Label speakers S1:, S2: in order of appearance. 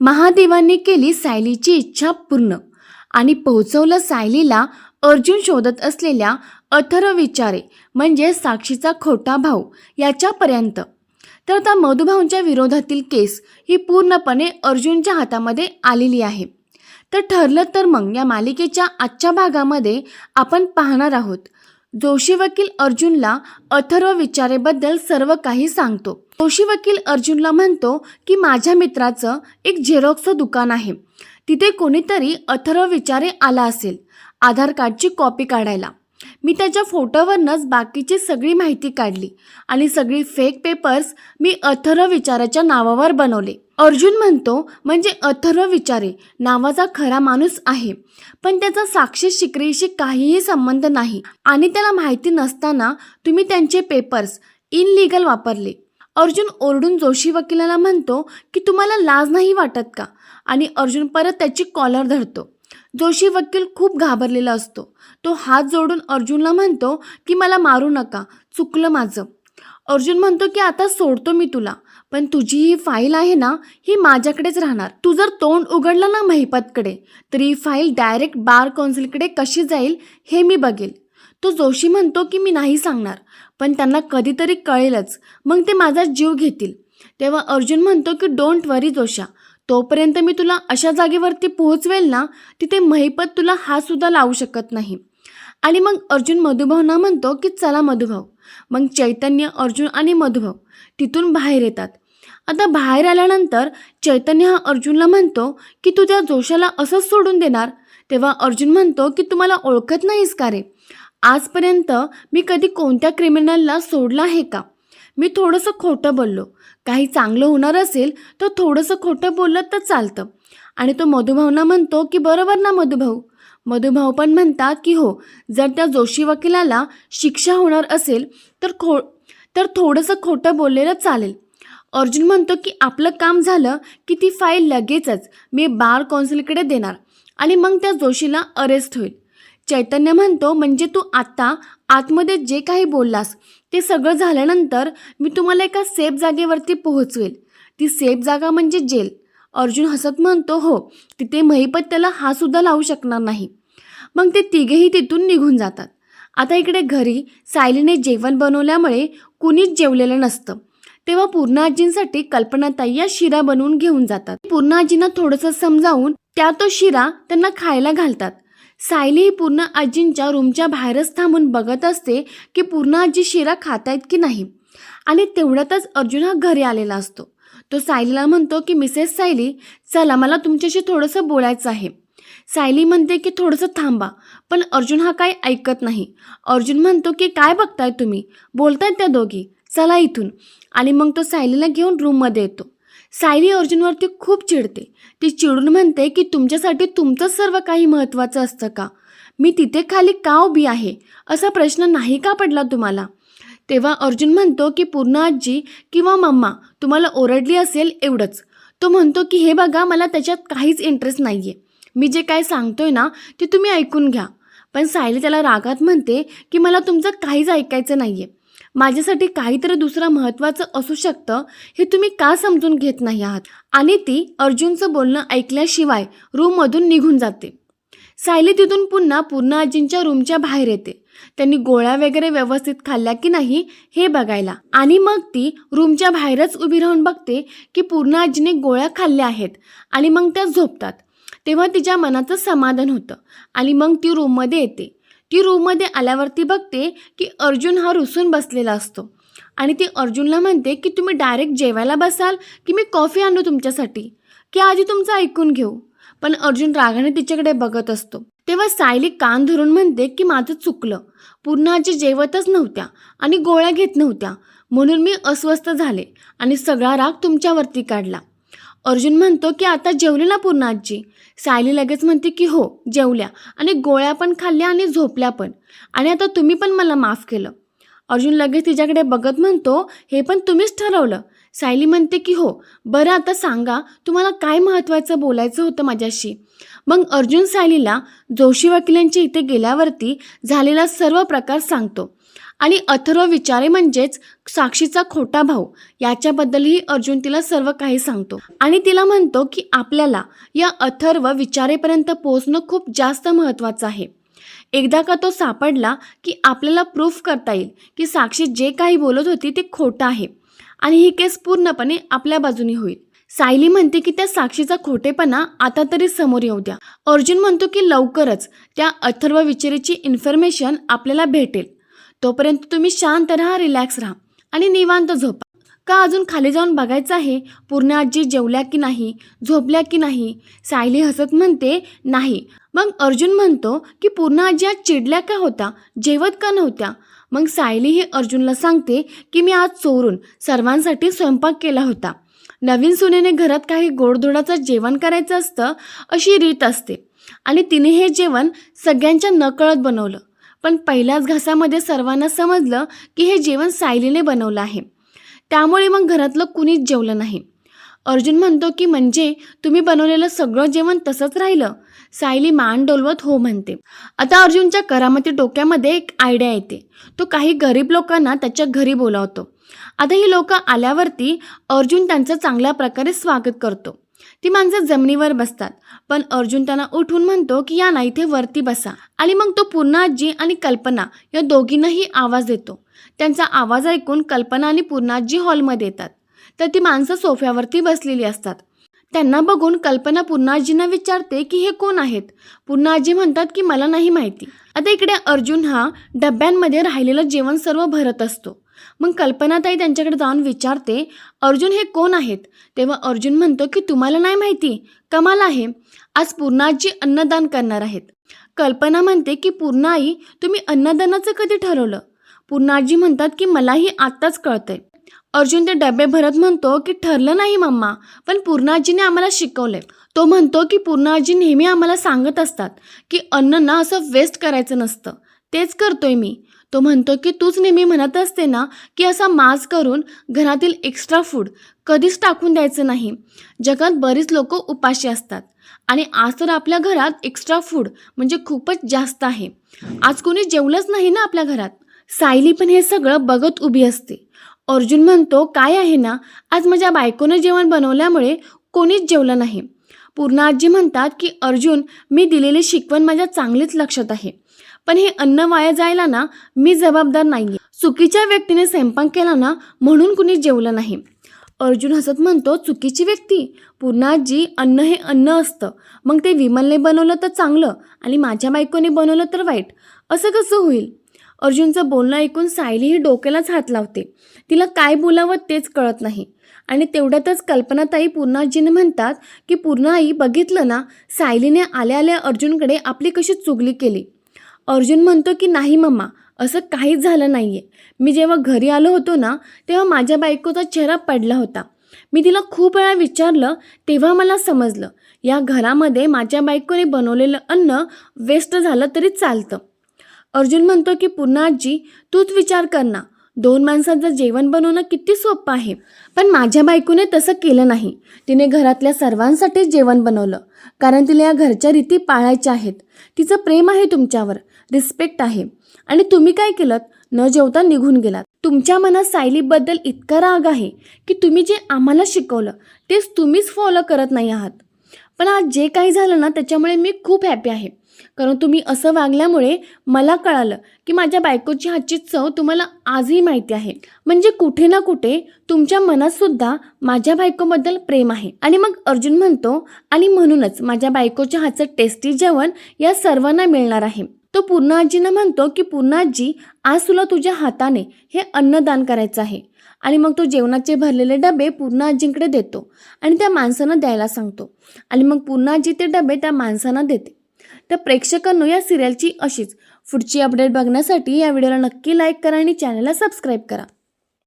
S1: महादेवांनी केली सायलीची इच्छा पूर्ण आणि पोहोचवलं सायलीला अर्जुन शोधत असलेल्या अथर्व विचारे म्हणजे साक्षीचा खोटा भाऊ याच्यापर्यंत. तर आता मधुभाऊंच्या विरोधातील केस ही पूर्णपणे अर्जुनच्या हातामध्ये आलेली आहे. तर ठरलं तर मग या मालिकेच्या आजच्या भागामध्ये आपण पाहणार आहोत. जोशी वकील अर्जुनला अथर्व विचारेबद्दल सर्व काही सांगतो. जोशी वकील अर्जुनला म्हणतो की माझ्या मित्राचं एक झेरॉक्सचं दुकान आहे. तिथे कोणीतरी अथर्व विचारे आला असेल. आधार कार्डची कॉपी काढायला. मी त्याच्या फोटोवरनंच बाकीची सगळी माहिती काढली आणि सगळी फेक पेपर्स मी अथर्व विचाराच्या नावावर बनवले. अर्जुन म्हणतो म्हणजे अथर्व विचारे नावाचा खरा माणूस आहे. पण त्याचा साक्षी शिकरीशी काहीही संबंध नाही आणि त्याला माहिती नसताना तुम्ही त्यांचे पेपर्स इनलिगल वापरले. अर्जुन ओरडून जोशी वकिलाला म्हणतो की तुम्हाला लाज नाही वाटत का? आणि अर्जुन परत त्याची कॉलर धरतो. जोशी वकील खूप घाबरलेला असतो. तो हात जोडून अर्जुनला म्हणतो की मला मारू नका चुकलं माझं. अर्जुन म्हणतो की आता सोडतो मी तुला पण तुझी ही फाईल आहे ना ही माझ्याकडेच राहणार. तू जर तोंड उघडलं ना महिपतकडे तर ही फाईल डायरेक्ट बार कौन्सिलकडे कशी जाईल हे मी बघेल. तो जोशी म्हणतो की मी नाही सांगणार पण त्यांना कधीतरी कळेलच. मग ते माझा जीव घेतील. तेव्हा अर्जुन म्हणतो की डोंट वरी जोशा तोपर्यंत मी तुला अशा जागेवरती पोहोचवेल ना तिथे महिपत तुला हात सुद्धा लावू शकत नाही. आणि मग अर्जुन मधुभावना म्हणतो की चला मधुभाऊ. मग चैतन्य अर्जुन आणि मधुभाऊ तिथून बाहेर येतात. आता बाहेर आल्यानंतर चैतन्य हा अर्जुनला म्हणतो की तू त्या जोशाला असंच सोडून देणार? तेव्हा अर्जुन म्हणतो की तुम्हाला ओळखत नाहीस का रे? आजपर्यंत मी कधी कोणत्या क्रिमिनलला सोडला आहे का? मी थोडंसं खोटं बोललो. काही चांगलं होणार असेल तर थोडंसं खोटं बोललं तर चालतं. आणि तो मधुभाऊना म्हणतो की बरोबर ना मधुभाऊ? मधुभाऊ पण म्हणतात की हो जर त्या जोशी वकिलाला शिक्षा होणार असेल तर खो तर थोडंसं खोटं बोललेलं चालेल. अर्जुन म्हणतो की आपलं काम झालं की ती फाईल लगेचच मी बार कौन्सिलकडे देणार आणि मग त्या जोशीला अरेस्ट होईल. चैतन्य म्हणतो म्हणजे तू आत्ता आतमध्ये जे काही बोललास ते सगळं झाल्यानंतर मी तुम्हाला एका सेफ जागेवरती पोहोचवेल. ती सेफ जागा म्हणजे जेल. अर्जुन हसत म्हणतो हो तिथे महिपत त्याला हा सुद्धा लावू शकणार नाही. मग ते तिघेही तिथून निघून जातात. आता इकडे घरी सायलीने जेवण बनवल्यामुळे कुणीच जेवलेलं नसतं. तेव्हा पूर्णाजींसाठी कल्पनाताई या शिरा बनवून घेऊन जातात. पूर्णाजींना थोडंसं समजावून त्या तो शिरा त्यांना खायला घालतात. सायली ही पूर्ण आजींच्या रूमच्या बाहेरच थांबून बघत असते की पूर्ण आजी शिरा खातायत की नाही. आणि तेवढ्यातच अर्जुन हा घरी आलेला असतो. तो सायलीला म्हणतो की मिसेस सायली चला मला तुमच्याशी थोडंसं बोलायचं आहे. सायली म्हणते की थोडंसं थांबा. पण अर्जुन हा काही ऐकत नाही. अर्जुन म्हणतो की काय बघताय तुम्ही? बोलतायत त्या दोघी. चला इथून. आणि मग तो सायलीला घेऊन रूममध्ये येतो. सायली अर्जुनवरती खूप चिडते. ती चिडून म्हणते की तुमच्यासाठी तुमचं सर्व काही महत्त्वाचं असतं का? मी तिथे खाली का उभी आहे? असा प्रश्न नाही का पडला तुम्हाला? तेव्हा अर्जुन म्हणतो की पूर्ण आजी किंवा मम्मा तुम्हाला ओरडली असेल एवढंच. तो म्हणतो की हे बघा मला त्याच्यात काहीच इंटरेस्ट नाही आहे मी जे काय सांगतोय ना ते तुम्ही ऐकून घ्या. पण सायली त्याला रागात म्हणते की मला तुमचं काहीच ऐकायचं नाही आहे माझ्यासाठी काहीतरी दुसरं महत्त्वाचं असू शकतं हे तुम्ही का समजून घेत नाही आहात? आणि ती अर्जुनचं बोलणं ऐकल्याशिवाय रूममधून निघून जाते. सायली तिथून पुन्हा पूर्ण आजींच्या रूमच्या बाहेर येते. त्यांनी गोळ्या वगैरे व्यवस्थित खाल्ल्या की नाही हे बघायला. आणि मग ती रूमच्या बाहेरच उभी राहून बघते की पूर्ण आजीने गोळ्या खाल्ल्या आहेत आणि मग त्या झोपतात. तेव्हा तिच्या मनाचं समाधान होतं आणि मग ती रूममध्ये येते. ती रूममध्ये आल्यावरती बघते की अर्जुन हा रुसून बसलेला असतो. आणि ती अर्जुनला म्हणते की तुम्ही डायरेक्ट जेवायला बसाल की मी कॉफी आणू तुमच्यासाठी? की आधी तुमचं ऐकून घेऊ? पण अर्जुन रागाने तिच्याकडे बघत असतो. तेव्हा सायली कान धरून म्हणते की माझं चुकलं. पूर्ण आजी जेवतच नव्हत्या आणि गोळ्या घेत नव्हत्या. म्हणून मी अस्वस्थ झाले आणि सगळा राग तुमच्यावरती काढला. अर्जुन म्हणतो की आता जेवले ना पूर्ण आजी? सायली लगेच म्हणते की हो जेवल्या. आणि गोळ्या पण खाल्ल्या आणि झोपल्या पण. आणि आता तुम्ही पण मला माफ केलं. अर्जुन लगेच तिच्याकडे बघत म्हणतो हे पण तुम्हीच ठरवलं. सायली म्हणते की हो. बरं आता सांगा तुम्हाला काय महत्त्वाचं बोलायचं होतं माझ्याशी? मग अर्जुन सायलीला जोशी वकिलांच्या इथे गेल्यावरती झालेला सर्व प्रकार सांगतो. आणि अथर्व विचारे म्हणजेच साक्षीचा खोटा भाऊ. याच्याबद्दलही अर्जुन तिला सर्व काही सांगतो. आणि तिला म्हणतो की आपल्याला या अथर्व विचारेपर्यंत पोहोचणं खूप जास्त महत्त्वाचं आहे. एकदा का तो सापडला की आपल्याला प्रूफ करता येईल की साक्षी जे काही बोलत होती ते खोटं आहे. आणि ही केस पूर्णपणे आपल्या बाजूने होईल. सायली म्हणते की त्या साक्षीचा खोटेपणा आता तरी समोर येऊ द्या. अर्जुन म्हणतो की लवकरच त्या अथर्व विचारेची इन्फॉर्मेशन आपल्याला भेटेल. तोपर्यंत तुम्ही शांत राहा रिलॅक्स राहा आणि निवांत झोपा. का अजून खाली जाऊन बघायचं आहे? पूर्ण आजी जेवल्या की नाही? झोपल्या की नाही? सायली हसत म्हणते नाही. मग अर्जुन म्हणतो की पूर्ण आजी आज चिडल्या का होता जेवत का नव्हत्या? मग सायली ही अर्जुनला सांगते की मी आज चोरून सर्वांसाठी स्वयंपाक केला होता. नवीन सुनेने घरात काही गोडधोडाचं जेवण करायचं असतं अशी रीत असते आणि तिने हे जेवण सगळ्यांच्या नकळत बनवलं. पण पहिल्याच घासामध्ये सर्वांना समजलं की हे जेवण सायलीने बनवलं आहे. त्यामुळे मग घरातलं कुणीच जेवलं नाही. अर्जुन म्हणतो की म्हणजे तुम्ही बनवलेलं सगळं जेवण तसंच राहिलं सायली मान डोलवत हो म्हणते. आता अर्जुनच्या करामती डोक्यामध्ये एक आयडिया येते. तो काही गरीब लोकांना त्याच्या घरी बोलावतो. आता ही लोक आल्यावरती अर्जुन त्यांचं चांगल्या प्रकारे स्वागत करतो. ती माणसं जमिनीवर बसतात. पण अर्जुन त्यांना उठून म्हणतो की या ना इथे वरती बसा. आणि मग तो पूर्णा आजी आणि कल्पना या दोघींनाही आवाज देतो. त्यांचा आवाज ऐकून कल्पना आणि पूर्णाजी हॉलमध्ये येतात. तर ती माणसं सोफ्यावरती बसलेली असतात. त्यांना बघून कल्पना पूर्णाजींना विचारते की हे कोण आहेत? पूर्णाजी म्हणतात की मला नाही माहिती. आता इकडे अर्जुन हा डब्यांमध्ये राहिलेलं जेवण सर्व भरत असतो. मग कल्पनाताई त्यांच्याकडे जाऊन विचारते अर्जुन हे कोण आहेत? तेव्हा अर्जुन म्हणतो की तुम्हाला नाही माहिती कमाल आहे. आज पूर्णाजी अन्नदान करणार आहेत. कल्पना म्हणते की पूर्णाई तुम्ही अन्नदानाचं कधी ठरवलं? पूर्णाजी म्हणतात की मलाही आत्ताच कळतंय. अर्जुन ते डबे भरत म्हणतो की ठरलं नाही मम्मा पण पूर्णाजीने आम्हाला शिकवलंय. तो म्हणतो की पूर्णाजी नेहमी आम्हाला सांगत असतात की अन्न ना असं वेस्ट करायचं नसतं. तेच करतोय मी. तो म्हणतो की तूच नेहमी म्हणत असते ना की असा माज करून घरातील एक्स्ट्रा फूड कधीच टाकून द्यायचं नाही. जगात बरीच लोक उपाशी असतात आणि आज तर आपल्या घरात एक्स्ट्रा फूड म्हणजे खूपच जास्त आहे. आज कोणी जेवलंच नाही ना आपल्या घरात. सायली पण हे सगळं बघत उभी असते. अर्जुन म्हणतो काय आहे ना आज माझ्या बायकोनं जेवण बनवल्यामुळे कोणीच जेवलं नाही. पूर्ण आजी म्हणतात की अर्जुन मी दिलेली शिकवण माझ्या चांगलीच लक्षात आहे. पण हे अन्न वाया जायला ना मी जबाबदार नाही चुकीच्या व्यक्तीने स्वयंपाक केला ना म्हणून कुणी जेवलं नाही. अर्जुन हसत म्हणतो चुकीची व्यक्ती? पूर्णाजी अन्न हे अन्न असतं. मग ते विमलने बनवलं तर चांगलं आणि माझ्या बायकोने बनवलं तर वाईट. असं कसं होईल? अर्जुनचं बोलणं ऐकून सायली ही डोक्यालाच हात लावते. तिला काय बोलावं तेच कळत नाही. आणि तेवढ्यातच कल्पनाताई पूर्णाजीने म्हणतात की पूर्णाई बघितलं ना? सायलीने आल्या आल्या अर्जुनकडे आपली कशी चुगली केली? अर्जुन म्हणतो की नाही मम्मा असं काहीच झालं नाही आहे मी जेव्हा घरी आलो होतो ना तेव्हा माझ्या बायकोचा चेहरा पडला होता. मी तिला खूप वेळा विचारलं तेव्हा मला समजलं. या घरामध्ये माझ्या बायकोने बनवलेलं अन्न वेस्ट झालं तरी चालतं. अर्जुन म्हणतो की पुन्हा आजी तूच विचार कर ना. दोन माणसांचं जेवण बनवणं किती सोपं आहे. पण माझ्या बायकोने तसं केलं नाही. तिने घरातल्या सर्वांसाठीच जेवण बनवलं. कारण तिला या घरच्या रीती पाळायच्या आहेत. तिचं प्रेम आहे तुमच्यावर. रिस्पेक्ट आहे. आणि तुम्ही काय केलं न जेवता निघून गेलात. तुमच्या मनात सायलीबद्दल इतका राग आहे की तुम्ही जे आम्हाला शिकवलं तेच तुम्हीच फॉलो करत नाही आहात. पण आज जे काही झालं ना त्याच्यामुळे मी खूप हॅपी आहे. कारण तुम्ही असं वागल्यामुळे मला कळालं की माझ्या बायकोची हातची चव तुम्हाला आजही माहिती आहे. म्हणजे कुठे ना कुठे तुमच्या मनात सुद्धा माझ्या बायकोबद्दल प्रेम आहे. आणि मग अर्जुन म्हणतो आणि म्हणूनच माझ्या बायकोच्या हातचं टेस्टी जेवण या सर्वांना मिळणार आहे. तो पूर्ण आजीनं म्हणतो की पूर्ण आजी आज तुला तुझ्या हाताने हे अन्नदान करायचं आहे. आणि मग तो जेवणाचे भरलेले डबे पूर्ण आजींकडे देतो आणि त्या माणसानं द्यायला सांगतो. आणि मग पूर्ण आजी ते डबे त्या माणसांना देते. तर प्रेक्षकांनो या सिरियलची अशीच पुढची अपडेट बघण्यासाठी या व्हिडिओला नक्की लाईक करा आणि चॅनलला सबस्क्राईब करा.